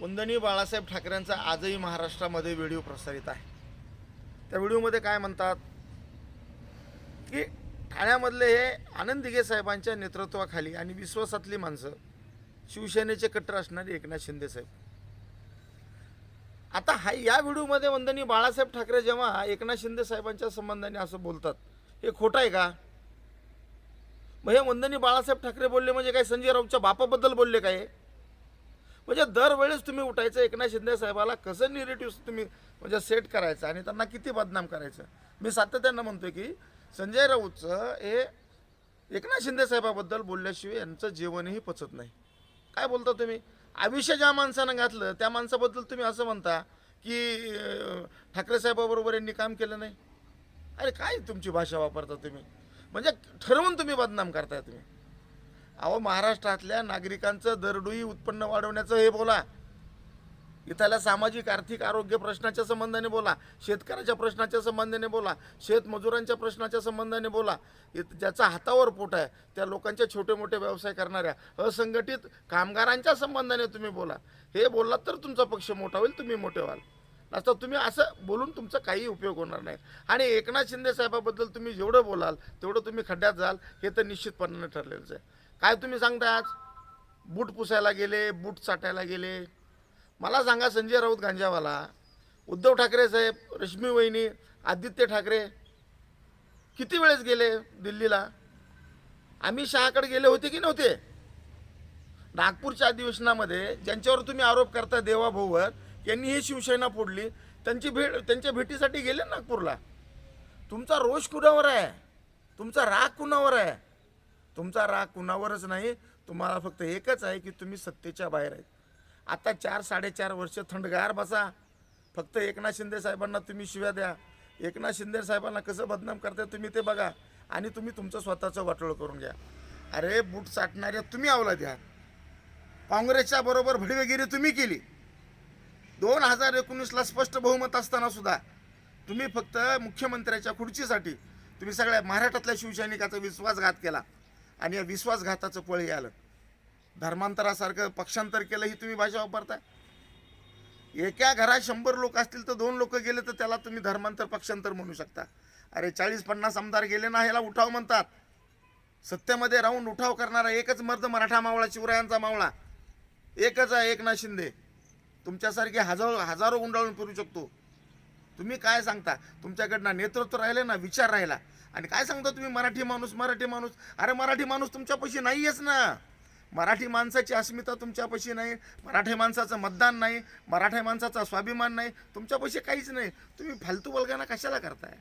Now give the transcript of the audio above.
वंदनीय बाळासाहेब ठाकरेंचा आजही महाराष्ट्रामध्ये व्हिडिओ प्रसारित आहे. त्या व्हिडिओमध्ये काय म्हणतात? की ठाण्यामधले हे आनंद दिघे साहेबांच्या नेतृत्वाखाली आणि विश्वासातली माणसं शिवसेनेचे कट्टर असणारे एकनाथ शिंदे साहेब. आता हा या व्हिडिओमध्ये वंदनीय बाळासाहेब ठाकरे जेव्हा एकनाथ शिंदे साहेबांच्या संबंधाने असं बोलतात हे खोटं आहे का? मग हे वंदनीय बाळासाहेब ठाकरे बोलले म्हणजे काय संजय राऊतच्या बापाबद्दल बोलले काय म्हणजे दरवेळेस तुम्ही उठायचं एकनाथ शिंदे साहेबाला कसं निरेटिव्ह तुम्ही म्हणजे सेट करायचं आणि त्यांना किती बदनाम करायचं? मी सातत्यानं म्हणतोय की संजय राऊतचं हे एकनाथ शिंदे साहेबाबद्दल बोलल्याशिवाय यांचं जेवणही पचत नाही. काय बोलता तुम्ही? आयुष्य ज्या माणसानं घातलं त्या माणसाबद्दल तुम्ही असं म्हणता की ठाकरे साहेबाबरोबर यांनी काम केलं नाही? अरे काय तुमची भाषा वापरता तुम्ही? म्हणजे ठरवून तुम्ही बदनाम करताय तुम्ही. अहो महाराष्ट्रातल्या नागरिकांचं दरडोई उत्पन्न वाढवण्याचं हे बोला. इथल्या सामाजिक आर्थिक आरोग्य प्रश्नाच्या संबंधाने बोला. शेतकऱ्याच्या प्रश्नाच्या संबंधाने बोला. शेतमजुरांच्या प्रश्नाच्या संबंधाने बोला. इत- ज्याचा हातावर पोट आहे त्या लोकांच्या छोटे मोठे व्यवसाय करणाऱ्या असंघटित कामगारांच्या संबंधाने तुम्ही बोला. हे बोललात तर तुमचा पक्ष मोठा होईल तुम्ही मोठे व्हाल. आता तुम्ही असं बोलून तुमचा काही उपयोग होणार नाही. आणि एकनाथ शिंदे साहेबाबद्दल तुम्ही जेवढं बोलाल तेवढं तुम्ही खड्ड्यात जाल हे तर निश्चितपणाने ठरलेलंच आहे. काय तुम्ही सांगता आज? बूट पुसायला गेले बूट चाटायला गेले. मला सांगा संजय राऊत गांजावाला उद्धव ठाकरे साहेब रश्मी वहिनी आदित्य ठाकरे किती वेळेस गेले दिल्लीला? आम्ही शहाकडे गेले होते की नव्हते? नागपूरच्या अधिवेशनामध्ये ज्यांच्यावर तुम्ही आरोप करता देवाभाऊवर यांनी ही शिवसेना फोडली. त्यांची भेट त्यांच्या भेटीसाठी गेले नागपूरला. तुमचा रोष कुणावर आहे? तुमचा राग कुणावर आहे? तुमचा राग कुणावरच नाही तुम्हाला फक्त एकच आहे की तुम्ही सत्तेच्या बाहेर आहेत. आता चार साडेचार वर्ष थंडगार बसा. फक्त एकनाथ शिंदे साहेबांना तुम्ही शिव्या द्या. एकनाथ शिंदे साहेबांना कसं बदनाम करता तुम्ही ते बघा आणि तुम्ही तुमचं स्वतःचं वाटोळ करून घ्या. अरे बूट साठणाऱ्या तुम्ही आवला द्या. काँग्रेसच्या बरोबर भडवेगिरी तुम्ही केली. दोन हजार एकोणीसला स्पष्ट बहुमत असताना सुद्धा तुम्ही फक्त मुख्यमंत्र्याच्या खुर्चीसाठी तुम्ही सगळ्या महाराष्ट्रातल्या शिवसैनिकाचा विश्वासघात केला. आणि या विश्वासघाताचं पळी आलं. धर्मांतरासारखं पक्षांतर केलं ही तुम्ही भाषा वापरताय? एका घरात शंभर लोक असतील तर दोन लोक गेले तर त्याला तुम्ही धर्मांतर पक्षांतर म्हणू शकता. अरे चाळीस पन्नास आमदार गेले ना ह्याला उठाव म्हणतात. सत्तेमध्ये राहून उठाव करणारा एकच मर्द मराठा मावळा शिवरायांचा मावळा. एकच आहे एकनाथ शिंदे. तुमच्यासारखे हजारो हजारो गुंडाळून फिरू शकतो. तुम्ही काय सांगता? तुमच्याकडनं नेतृत्व राहिले ना विचार राहिला. आणि काय सांगता तुम्ही? मराठी माणूस मराठी माणूस. अरे मराठी माणूस तुमच्यापाशी नाहीयेच ना. मराठी माणसाची अस्मिता तुमच्यापाशी नाही. मराठी माणसाचं मतदान नाही. मराठी माणसाचा स्वाभिमान नाही. तुमच्यापाशी काहीच नाही. तुम्ही फालतू बलगाना कशाला करताय?